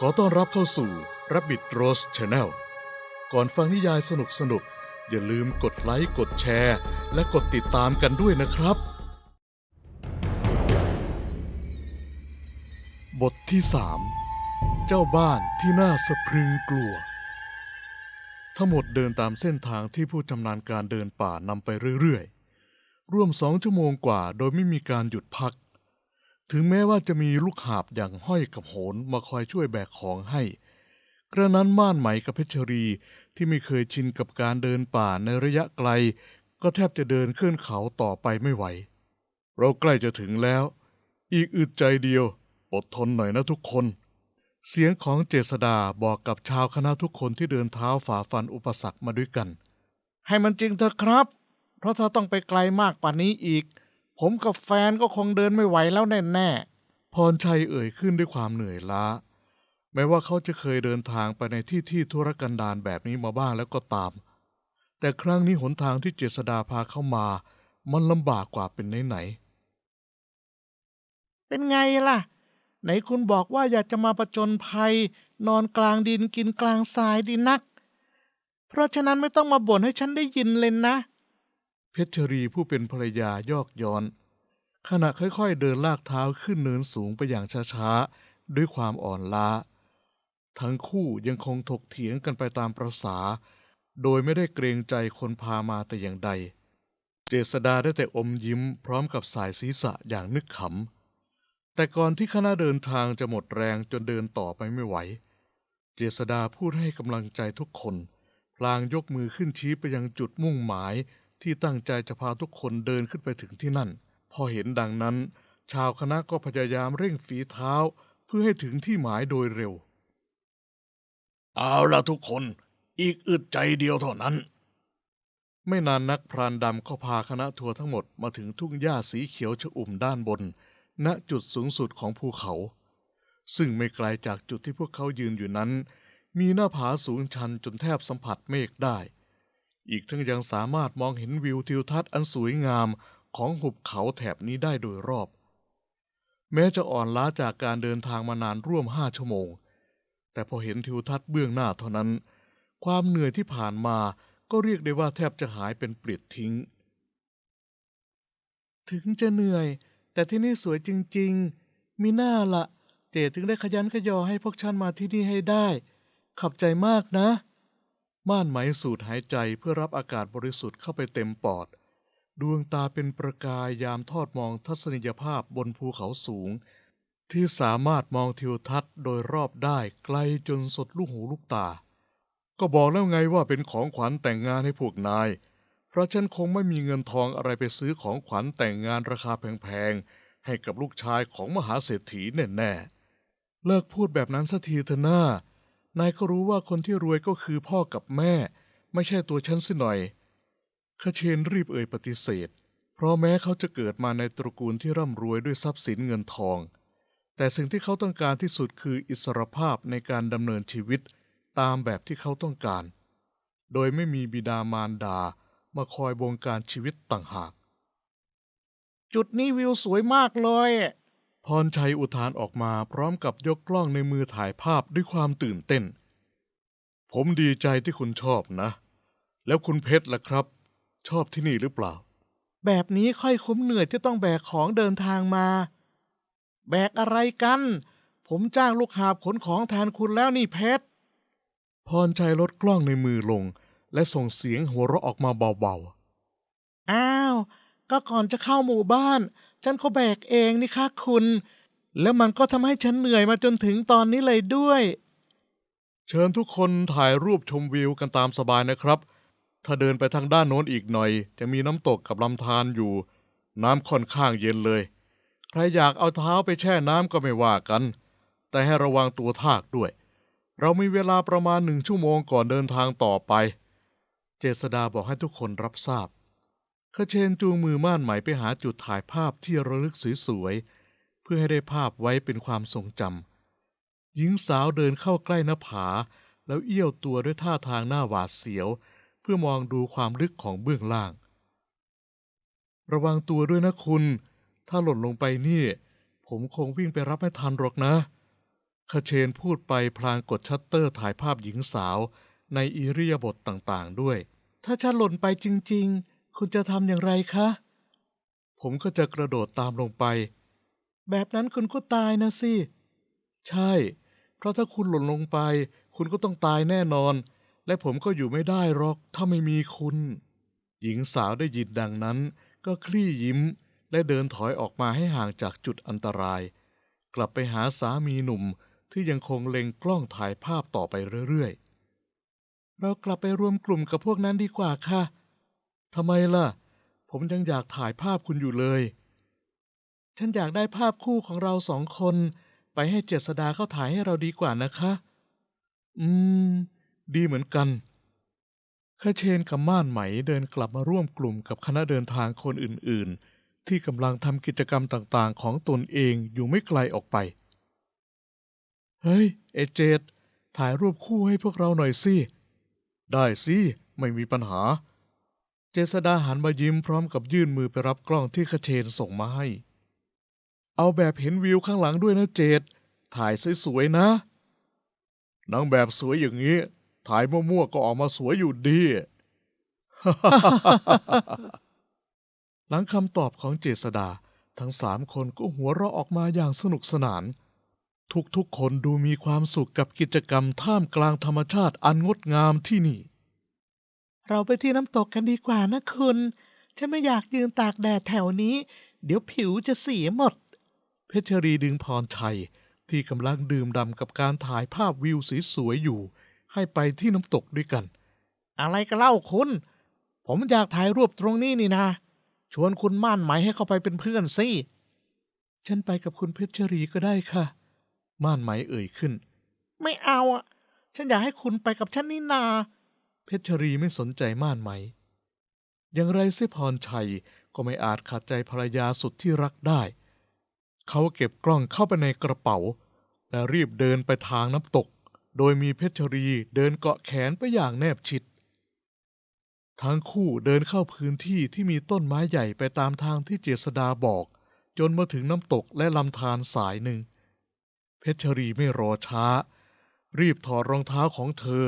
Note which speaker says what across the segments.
Speaker 1: ขอต้อนรับเข้าสู่ Rabbit Rose Channel ก่อนฟังนิยายสนุกสนุกๆอย่าลืมกดไลค์ กดแชร์ และกดติดตามกันด้วยนะครับ บทที่ 3 เจ้าบ้านที่น่าสะพรึงกลัว ทั้งหมดเดินตามเส้นทางที่ผู้ชำนาญการเดินป่านำไปเรื่อยๆ ร่วมสองชั่วโมงกว่าโดยไม่มีการหยุดพัก ถึงแม้ว่าจะมีลูกหาบอย่างห้อยกับโหนมาคอยช่วยแบกของให้ กระนั้นม่านไหมกับเพชรีที่ไม่เคยชินกับการเดินป่าในระยะไกล ก็แทบจะเดินขึ้นเขาต่อไปไม่ไหว เราใกล้จะถึงแล้ว อีกอึดใจเดียว อดทนหน่อยนะทุกคน เสียงของเจษดาบอกกับชาวคณะทุกคนที่เดินเท้าฝ่าฟันอุปสรรคมาด้วยกัน
Speaker 2: ให้มันจริงเถอะครับ เพราะถ้าต้องไปไกลมากกว่านี้อีก ผมกับแฟนก็คงเดินไม่ไหวแล้วแน่
Speaker 1: พรชัยเอ่ยขึ้นด้วยความเหนื่อยล้า แม้ว่าเขาจะเคยเดินทางไปในที่ที่ธุรกันดารแบบนี้มาบ้างแล้วก็ตาม แต่ครั้งนี้หนทางที่เจษดาพาเข้ามา มันลำบากกว่าเป็นไหน
Speaker 2: ๆ เป็นไงล่ะ ไหนคุณบอกว่าอยากจะมาประจนภัย นอนกลางดินกินกลางทรายดีนัก เพราะฉะนั้นไม่ต้องมาบ่นให้ฉันได้ยินเลยนะ
Speaker 1: เพชรรีผู้เป็นภรรยายอกย้อน ขณะค่อยๆเดินลากเท้าขึ้นเนินสูงไปอย่างช้าๆ ด้วยความอ่อนล้า ทั้งคู่ยังคงถกเถียงกันไปตามประษา โดยไม่ได้เกรงใจคนพามาแต่อย่างใด เจษดาได้แต่อมยิ้มพร้อมกับสายศีรษะอย่างนึกขำ แต่ก่อนที่คณะเดินทางจะหมดแรงจนเดินต่อไปไม่ไหว เจษดาพูดให้กำลังใจทุกคน พลางยกมือขึ้นชี้ไปยังจุดมุ่งหมาย ที่ตั้งใจจะพาทุกคนเดินขึ้นไปถึงที่นั่น พอเห็นดังนั้น ชาวคณะก็พยายามเร่งฝีเท้าเพื่อให้ถึงที่หมายโดยเร็ว เอาละทุกคนอีกอึดใจเดียวเท่านั้น ไม่นานนักพรานดำก็พาคณะทัวร์ทั้งหมดมาถึงทุ่งหญ้าสีเขียวชอุ่มด้านบน ณจุดสูงสุดของภูเขา ซึ่งไม่ไกลจากจุดที่พวกเขายืนอยู่นั้น มีหน้าผาสูงชันจนแทบสัมผัสเมฆได้ อีกทั้งยังสามารถมองเห็นวิวทิวทัศน์อันสวยงามของหุบเขาแถบนี้ได้โดยรอบ แม้จะอ่อนล้าจากการเดินทางมานานร่วมห้าชั่วโมง แต่พอเห็นทิวทัศน์เบื้องหน้าเท่านั้น ความเหนื่อยที่ผ่านมาก็เรียกได้ว่าแทบจะหายเป็นปลิดทิ้ง
Speaker 2: ถึงจะเหนื่อย แต่ที่นี่สวยจริง ๆ มีหน้าละเจถึงได้ขยันขยอให้พวกฉันมาที่นี่ให้ได้ขอบใจมากนะ
Speaker 1: ม่านไหมสูดหายใจเพื่อรับอากาศบริสุทธิ์เข้าไปเต็มปอด ดวงตาเป็นประกายยามทอดมองทัศนียภาพบนภูเขาสูง ที่สามารถมองทิวทัศน์โดยรอบได้ไกลจนสดลูกหูลูกตา ก็บอกแล้วไงว่าเป็นของขวัญแต่งงานให้พวกนาย เพราะฉันคงไม่มีเงินทองอะไรไปซื้อของขวัญแต่งงานราคาแพงๆให้กับลูกชายของมหาเศรษฐีแน่ๆเลิกพูดแบบนั้นสักทีเถอะหน้า นายก็รู้ว่าคนที่รวยก็คือพ่อกับแม่ ไม่ใช่ตัวฉันสิหน่อยคเชนรีบเอ่ยปฏิเสธ เพราะแม้เขาจะเกิดมาในตระกูลที่ร่ำรวยด้วยทรัพย์สินเงินทอง แต่สิ่งที่เขาต้องการที่สุดคืออิสรภาพในการดำเนินชีวิตตามแบบที่เขาต้องการ โดยไม่มีบิดามารดามาคอยบงการชีวิตต่างหาก
Speaker 2: จุดนี้วิวสวยมากเลย
Speaker 1: พรชัยอุทานออกมาพร้อมกับยกกล้องในมือถ่ายภาพด้วยความตื่นเต้น ผมดีใจที่คุณชอบนะ แล้วคุณเพชรล่ะครับ ชอบที่นี่หรือเปล่า
Speaker 2: แบบนี้ค่อยคุ้มเหนื่อยที่ต้องแบกของเดินทางมา แบกอะไรกัน ผมจ้างลูกหาบขนของแทนคุณแล้วนี่เพชร
Speaker 1: พรชัยลดกล้องในมือลง และส่งเสียงหัวเราะออกมาเบา
Speaker 2: อ้าว ก็ก่อนจะเข้าหมู่บ้าน ฉันก็แบกเองนี่ค่ะคุณ แล้วมันก็ทำให้ฉันเหนื่อยมาจนถึงตอนนี้เลยด้วย
Speaker 1: เชิญทุกคนถ่ายรูปชมวิวกันตามสบายนะครับ ถ้าเดินไปทางด้านโน้นอีกหน่อย จะมีน้ำตกกับลำธารอยู่ น้ำค่อนข้างเย็นเลย ใครอยากเอาเท้าไปแช่น้ำก็ไม่ว่ากัน แต่ให้ระวังตัวทากด้วย เรามีเวลาประมาณหนึ่งชั่วโมงก่อนเดินทางต่อไป เจษดาบอกให้ทุกคนรับทราบ ขเชนจูงมือม่านไหมไปหาจุดถ่ายภาพที่ระลึกสวยๆ เพื่อให้ได้ภาพไว้เป็นความทรงจำหญิงสาวเดินเข้าใกล้หน้าผา แล้วเอี้ยวตัวด้วยท่าทางหน้าหวาดเสียว เพื่อมองดูความลึกของเบื้องล่าง ระวังตัวด้วยนะคุณ ถ้าหล่นลงไปนี่ ผมคงวิ่งไปรับไม่ทันหรอกนะคเชนพูดไปพลางกดชัตเตอร์ถ่ายภาพหญิงสาวในอิริยาบถต่างๆด้วย
Speaker 2: ถ้าฉันหล่นไปจริง ๆ คุณจะทำอย่างไรคะ
Speaker 1: ผมก็จะกระโดดตามลงไป
Speaker 2: แบบนั้นคุณก็ตายนะสิ
Speaker 1: ใช่ เพราะถ้าคุณหล่นลงไป คุณก็ต้องตายแน่นอน และผมก็อยู่ไม่ได้หรอกถ้าไม่มีคุณ หญิงสาวได้ยินดังนั้น ก็คลี่ยิ้ม และเดินถอยออกมาให้ห่างจากจุดอันตราย กลับไปหาสามีหนุ่มที่ยังคงเล็งกล้องถ่ายภาพต่อไปเรื่อยๆ
Speaker 2: เรากลับไปรวมกลุ่มกับพวกนั้นดีกว่าค่ะ
Speaker 1: ทำไมล่ะ ผมยังอยากถ่ายภาพคุณอยู่เลย
Speaker 2: ฉันอยากได้ภาพคู่ของเราสองคน ไปให้เจษดาเขาถ่ายให้เราดีกว่านะคะ
Speaker 1: อืม ดีเหมือนกันข้าเชนกับม่านไหมเดินกลับมาร่วมกลุ่มกับคณะเดินทางคนอื่น ๆ ที่กำลังทำกิจกรรมต่าง ๆ ของตนเองอยู่ไม่ไกลออกไป เฮ้ย เอเจดถ่ายรูปคู่ให้พวกเราหน่อยสิ ได้สิ ไม่มีปัญหา เจษดาหันมายิ้มพร้อมกับยื่นมือไปรับกล้องที่คาเชนส่งมาให้ เอาแบบเห็นวิวข้างหลังด้วยนะเจดถ่ายสวยๆนะ นางแบบสวยอย่างนี้ ถ่ายมั่วๆก็ออกมาสวยอยู่ดี หลังคำตอบของเจษดา ทั้งสามคนก็หัวเราะออกมาอย่างสนุกสนาน ทุกๆคนดูมีความสุขกับกิจกรรมท่ามกลางธรรมชาติอันงดงามที่นี่
Speaker 2: เราไปที่น้ำตกกันดีกว่านะคุณ ฉันไม่อยากยืนตากแดดแถวนี้ เดี๋ยวผิวจะเสียหมด
Speaker 1: เพชรรีดึงพรชัย ที่กำลังดื่มด่ำกับการถ่ายภาพวิวสวยๆอยู่ ให้ไปที่น้ำตกด้วยกัน
Speaker 2: อะไรกันเล่าคุณ ผมอยากถ่ายรูปตรงนี้นี่นะชวนคุณม่านไหมให้เข้าไปเป็นเพื่อนสิฉันไปกับคุณเพชรรีก็ได้ค่ะ
Speaker 1: ม่านไหมเอ่ยขึ้น
Speaker 2: ไม่เอาอะ ฉันอยากให้คุณไปกับฉันนี่นา
Speaker 1: เพชรรีไม่สนใจม่านไหม อย่างไรเสิพรชัยก็ไม่อาจขัดใจภรรยาสุดที่รักได้ เขาเก็บกล้องเข้าไปในกระเป๋า และรีบเดินไปทางน้ำตก โดยมีเพชรรีเดินเกาะแขนไปอย่างแนบชิด ทั้งคู่เดินเข้าพื้นที่ที่มีต้นไม้ใหญ่ไปตามทางที่เจษดาบอก จนมาถึงน้ำตกและลำธารสายหนึ่ง เพชรรีไม่รอช้า รีบถอดรองเท้าของเธอ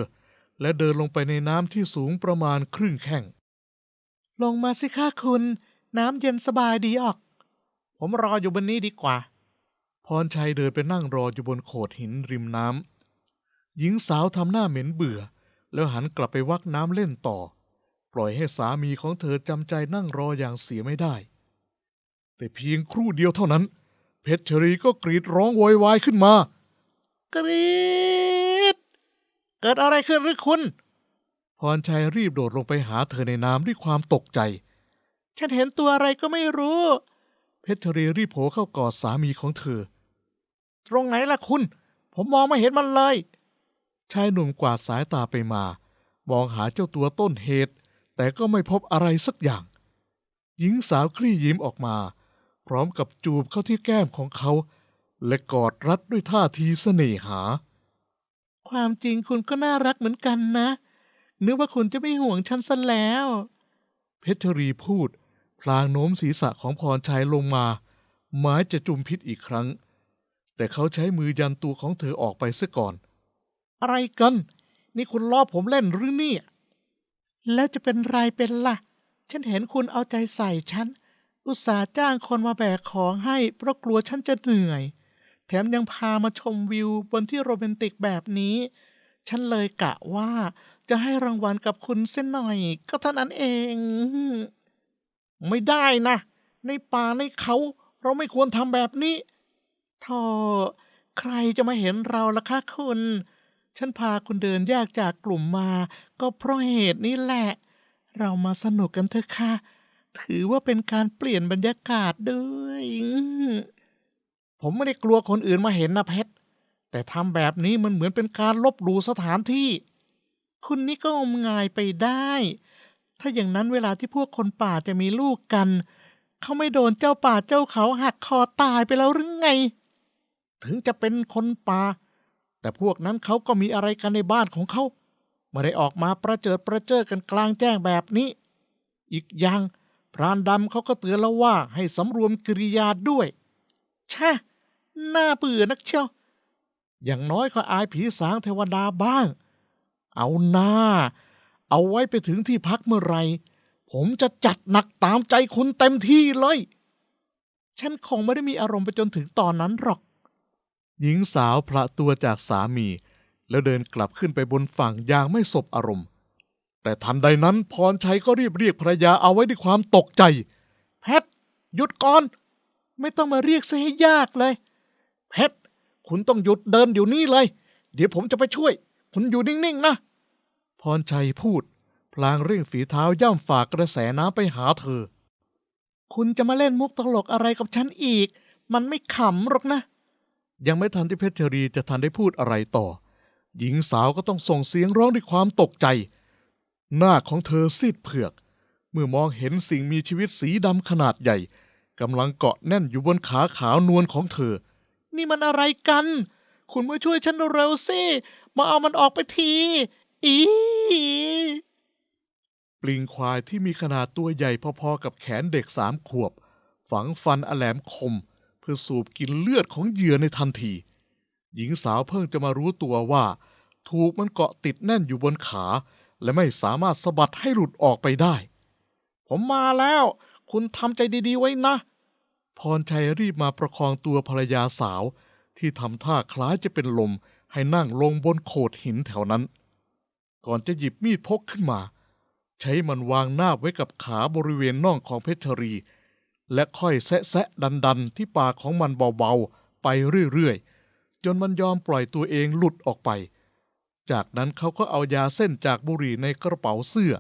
Speaker 1: และเดินลงไปในน้ำที่สูงประมาณครึ่งแข้ง
Speaker 2: ลงมาสิค่ะคุณ น้ำเย็นสบายดีออก ผมรออยู่บนนี้ดีกว่า
Speaker 1: พรชัยเดินไปนั่งรออยู่บนโขดหินริมน้ำหญิงสาวทำหน้าเหม็นเบื่อ แล้วหันกลับไปวักน้ำเล่นต่อ ปล่อยให้สามีของเธอจำใจนั่งรออย่างเสียไม่ได้ แต่เพียงครู่เดียวเท่านั้น เพชรชรีก็กรีดร้องโวยวายขึ้นมา
Speaker 2: กรี กิดอะไรขึ้นหรือคุณ
Speaker 1: พรชัยรีบโดดลงไปหาเธอในน้ำด้วยความตกใจ
Speaker 2: ฉันเห็นตัวอะไรก็ไม่รู้
Speaker 1: เพชรรีรีบโผล่เข้ากอดสามีของเธอ
Speaker 2: ตรงไหนล่ะคุณ ผมมองไม่เห็นมันเลย
Speaker 1: ชายหนุ่มกวาดสายตาไปมา มองหาเจ้าตัวต้นเหตุ แต่ก็ไม่พบอะไรสักอย่าง หญิงสาวคลี่ยิ้มออกมา พร้อมกับจูบเข้าที่แก้มของเขา และกอดรัดด้วยท่าทีเสน่หา
Speaker 2: ความจริงคุณก็น่ารักเหมือนกันนะ นึกว่าคุณจะไม่ห่วงฉันซะแล้ว
Speaker 1: เพชรรีพูด พลางโน้มศีรษะของพรชัยลงมา หมายจะจุมพิษอีกครั้ง แต่เขาใช้มือยันตัวของเธอออกไปซะก่อน
Speaker 2: อะไรกัน นี่คุณล้อผมเล่นหรือเนี่ย แล้วจะเป็นไรเป็นล่ะ ฉันเห็นคุณเอาใจใส่ฉัน อุตส่าห์จ้างคนมาแบกของให้เพราะกลัวฉันจะเหนื่อย แถมยังพามาชมวิวบนที่โรแมนติกแบบนี้ ฉันเลยกะว่าจะให้รางวัลกับคุณเส้นหน่อย ก็เท่านั้นเอง ไม่ได้นะ ในป่าในเขา เราไม่ควรทำแบบนี้ท่อใครจะมาเห็นเราล่ะคะคุณ ฉันพาคุณเดินแยกจากกลุ่มมา ก็เพราะเหตุนี้แหละ เรามาสนุกกันเถอะค่ะ ถือว่าเป็นการเปลี่ยนบรรยากาศด้วย ผมไม่ได้กลัวคนอื่นมาเห็นนะเพชร แต่ทำแบบนี้มันเหมือนเป็นการลบหลู่สถานที่ คุณนี่ก็งมงายไปได้ ถ้าอย่างนั้นเวลาที่พวกคนป่าจะมีลูกกัน เขาไม่โดนเจ้าป่าเจ้าเขาหักคอตายไปแล้วหรือไง ถึงจะเป็นคนป่า แต่พวกนั้นเขาก็มีอะไรกันในบ้านของเขาไม่ได้ออกมาประเจิดประเจิอกันกลางแจ้งแบบนี้ อีกอย่างพรานดำเขาก็เตือนแล้วว่าให้สำรวมกิริยาด้วย แช่น่าเบื่อนักเชียว อย่างน้อยก็อายผีสางเทวดาบ้าง เอาหน้า เอาไว้ไปถึงที่พักเมื่อไร ผมจะจัดหนักตามใจคุณเต็มที่เลย ฉันคงไม่ได้มีอารมณ์ไปจนถึงตอนนั้นหรอก
Speaker 1: หญิงสาวพละตัวจากสามี แล้วเดินกลับขึ้นไปบนฝั่งอย่างไม่สบอารมณ์ แต่ทันใดนั้นพรชัยก็รีบเรียกภรรยาเอาไว้ด้วยความตกใจ
Speaker 2: เพชรหยุดก่อน ไม่ต้องมาเรียกซะให้ยากเลย เพชรคุณต้องหยุดเดินอยู่นี่เลย เดี๋ยวผมจะไปช่วย คุณอยู่นิ่งๆนะ
Speaker 1: พรชัยพูด พลางเร่งฝีเท้าย่ำฝากกระแสน้ำไปหาเธอ
Speaker 2: คุณจะมาเล่นมุกตลกอะไรกับฉันอีก มันไม่ขำหรอกนะ
Speaker 1: ยังไม่ทันที่เพชรรีจะทันได้พูดอะไรต่อ หญิงสาวก็ต้องส่งเสียงร้องด้วยความตกใจ หน้าของเธอซีดเผือก เมื่อมองเห็นสิ่งมีชีวิตสีดำขนาดใหญ่ กำลังเกาะแน่นอยู่บนขาขาวนวลของเธอ
Speaker 2: นี่มันอะไรกัน คุณมาช่วยฉันเร็วสิ มาเอามันออกไปที อี
Speaker 1: ปลิงควายที่มีขนาดตัวใหญ่พอๆกับแขนเด็กสามขวบ ฝังฟันอแหลมคม เพื่อสูบกินเลือดของเหยื่อในทันที หญิงสาวเพิ่งจะมารู้ตัวว่า ถูกมันเกาะติดแน่นอยู่บนขา และไม่สามารถสะบัดให้หลุดออกไปได้
Speaker 2: ผมมาแล้ว คุณทำใจดีๆไว้นะ
Speaker 1: พรชัยรีบมาประคองตัวภรรยาสาว ที่ทำท่าคล้ายจะเป็นลมให้นั่งลงบนโขดหินแถวนั้น ก่อนจะหยิบมีดพกขึ้นมา ใช้มันวางหน้าไว้กับขาบริเวณน่องของเพชรรี และค่อยแซะแซะดันดันๆ ที่ปากของมันเบาๆ ไปเรื่อยๆ จนมันยอมปล่อยตัวเองหลุดออกไป จากนั้นเขาก็เอายาเส้นจากบุหรี่ในกระเป๋าเสื้อ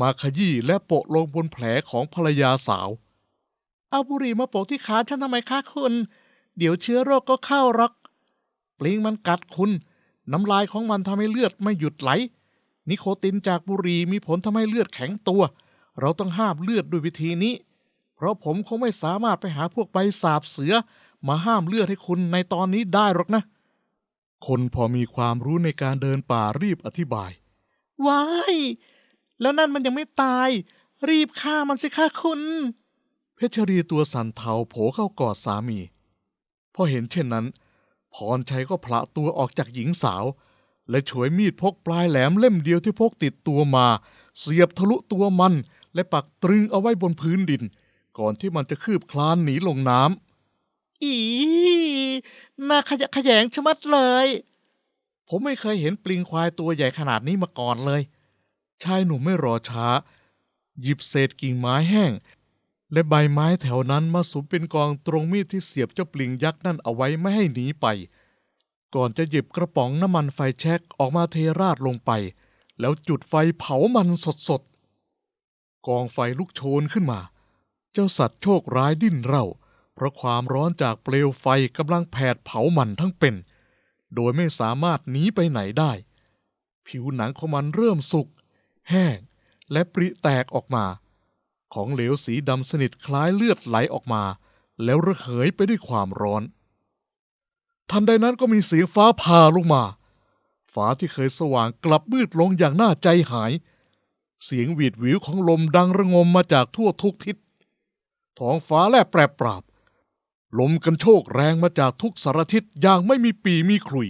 Speaker 1: มาขยี้และโปะลงบนแผลของภรรยาสาว
Speaker 2: เอาบุหรี่มาโปะที่ขาฉันทำไมคะคุณ เดี๋ยวเชื้อโรคก็เข้าหรอก ปลิงมันกัดคุณ น้ำลายของมันทำให้เลือดไม่หยุดไหล นิโคตินจากบุหรี่มีผลทำให้เลือดแข็งตัว เราต้องห้ามเลือดด้วยวิธีนี้ เพราะผมคงไม่สามารถไปหาพวกใบสาบเสือ มาห้ามเลือดให้คุณในตอนนี้ได้หรอกนะ
Speaker 1: คนพอมีความรู้ในการเดินป่ารีบอธิบาย
Speaker 2: ว้าย แล้วนั่นมันยังไม่ตาย รีบฆ่ามันสิคะคุณ
Speaker 1: เพชรรีตัวสั่นเทาโผเข้ากอดสามี พอเห็นเช่นนั้น พรชัยก็พละตัวออกจากหญิงสาว และฉวยมีดพกปลายแหลมเล่มเดียวที่พกติดตัวมา เสียบทะลุตัวมัน และปักตรึงเอาไว้บนพื้นดิน ก่อนที่มันจะคืบคลานหนีลงน้ำ
Speaker 2: อีน่าขยะแขยงชะมัดเลย
Speaker 1: ผมไม่เคยเห็นปลิงควายตัวใหญ่ขนาดนี้มาก่อนเลย ชายหนุ่มไม่รอช้า หยิบเศษกิ่งไม้แห้ง และใบไม้แถวนั้นมาสุมเป็นกองตรงมีดที่เสียบเจ้าปลิงยักษ์นั่นเอาไว้ไม่ให้หนีไป ก่อนจะหยิบกระป๋องน้ำมันไฟแช็กออกมาเทราดลงไป แล้วจุดไฟเผามันสดๆ กองไฟลุกโชนขึ้นมา เจ้าสัตว์โชคร้ายดิ้นเร่า เพราะความร้อนจากเปลวไฟกำลังแผดเผามันทั้งเป็น โดยไม่สามารถหนีไปไหนได้ ผิวหนังของมันเริ่มสุก แห้ง และปริแตกออกมา ของเหลวสีดำสนิทคล้ายเลือดไหลออกมา แล้วระเหยไปด้วยความร้อน ทันใดนั้นก็มีเสียงฟ้าผ่าลงมาฟ้าที่เคยสว่างกลับมืดลงอย่างน่าใจหาย เสียงหวีดหวิวของลมดังระงมมาจากทั่วทุกทิศ ท้องฟ้าแลบแปรปราบ ลมกันโชกแรงมาจากทุกสารทิศอย่างไม่มีปีมีขลุย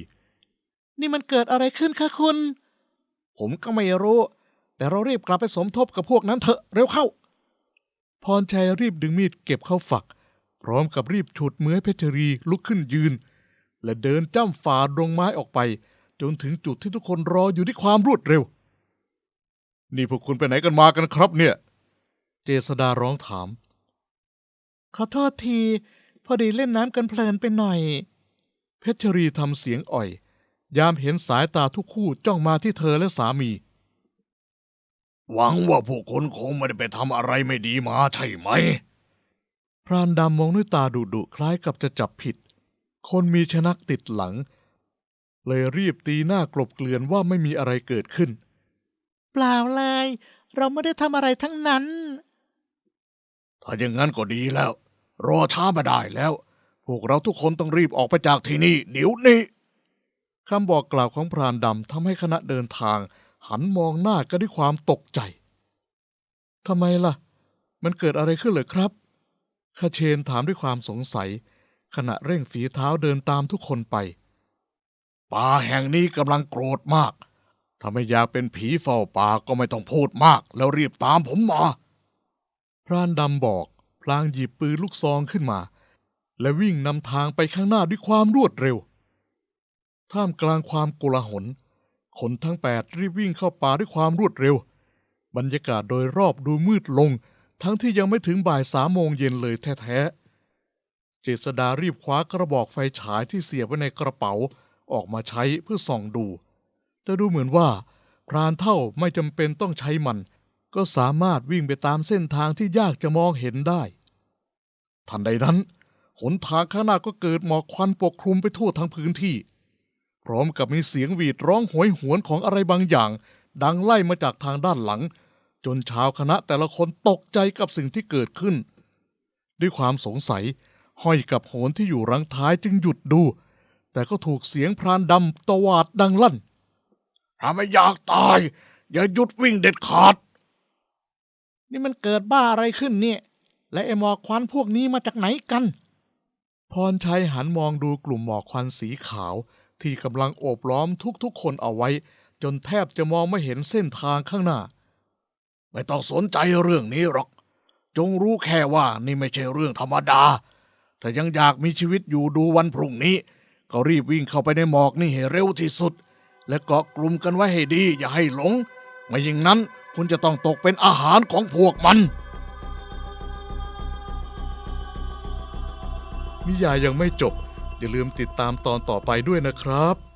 Speaker 2: นี่มันเกิดอะไรขึ้นคะคุณ ผมก็ไม่รู้ แต่เรารีบกลับไปสมทบกับพวกนั้นเถอะเร็วเข้า
Speaker 1: พรชัยรีบดึงมีดเก็บเข้าฝัก พร้อมกับรีบฉุดมือให้เพชรรีลุกขึ้นยืน และเดินจ้ำฝ่าดงไม้ออกไป จนถึงจุดที่ทุกคนรออยู่ด้วยความรวดเร็ว นี่พวกคุณไปไหนกันมากันครับเนี่ย เจษดาร้องถาม
Speaker 2: ขอโทษที พอดีเล่นน้ำกันเพลินไปหน่อย
Speaker 1: เพชรรีทำเสียงอ่อย ยามเห็นสายตาทุกคู่จ้องมาที่เธอและสามี หวังว่าพวกคนคงไม่ได้ไปทำอะไรไม่ดีมาใช่ไหม พรานดำมองด้วยตาดุดุๆคล้ายกับจะจับผิด คนมีชนักติดหลัง เลยรีบตีหน้ากลบเกลื่อนว่าไม่มีอะไรเกิดขึ้น
Speaker 2: เปล่าเลย เราไม่ได้ทำอะไรทั้งนั้น
Speaker 1: ถ้าอย่างนั้นก็ดีแล้ว รอช้ามาได้แล้ว พวกเราทุกคนต้องรีบออกไปจากที่นี่ เดี๋ยวนี้คำบอกกล่าวของพรานดำทำให้คณะเดินทาง หันมองหน้ากันด้วยความตกใจทำไมล่ะ มันเกิดอะไรขึ้นเหรอครับคาเชนถามด้วยความสงสัย ขณะเร่งฝีเท้าเดินตามทุกคนไป ป่าแห่งนี้กำลังโกรธมาก ถ้าไม่อยากเป็นผีเฝ้าป่าก็ไม่ต้องพูดมาก แล้วรีบตามผมมา พรานดำบอก พลางหยิบปืนลูกซองขึ้นมา และวิ่งนำทางไปข้างหน้าด้วยความรวดเร็ว ท่ามกลางความโกลาหล คนทั้งแปดรีบวิ่งเข้าป่าด้วยความรวดเร็ว บรรยากาศโดยรอบดูมืดลง ทั้งที่ยังไม่ถึงบ่ายสามโมงเย็นเลยแท้ๆ เจษดารีบคว้ากระบอกไฟฉายที่เสียบไว้ในกระเป๋าออกมาใช้เพื่อส่องดู แต่ดูเหมือนว่า พรานเท่าไม่จำเป็นต้องใช้มัน ก็สามารถวิ่งไปตามเส้นทางที่ยากจะมองเห็นได้ ทันใดนั้น หนทางข้างหน้าก็เกิดหมอกควันปกคลุมไปทั่วทั้งพื้นที่ พร้อมกับมีเสียงหวีดร้องโหยหวนของอะไรบางอย่าง ดังไล่มาจากทางด้านหลัง จนชาวคณะแต่ละคนตกใจกับสิ่งที่เกิดขึ้น ด้วยความสงสัย ห้อยกับโหนที่อยู่รังท้ายจึงหยุดดู แต่ก็ถูกเสียงพรานดำตวาดดังลั่นถ้าไม่อยากตาย อย่าหยุดวิ่งเด็ดขาด
Speaker 2: นี่มันเกิดบ้าอะไรขึ้นเนี่ย และไอ้หมอกควันพวกนี้มาจากไหนกัน
Speaker 1: พรชัยหันมองดูกลุ่มหมอกควันสีขาว ที่กำลังโอบล้อมทุกๆคนเอาไว้ จนแทบจะมองไม่เห็นเส้นทางข้างหน้า ไม่ต้องสนใจเรื่องนี้หรอก จงรู้แค่ว่านี่ไม่ใช่เรื่องธรรมดา ถ้ายังอยากมีชีวิตอยู่ดูวันพรุ่งนี้ ก็รีบวิ่งเข้าไปในหมอกนี่ให้เร็วที่สุด และเกาะกลุ่มกันไว้ให้ดี อย่าให้หลง ไม่อย่างนั้นคุณจะต้องตกเป็นอาหารของพวกมันนิยายยังไม่จบ อย่าลืมติดตามตอนต่อไปด้วยนะครับ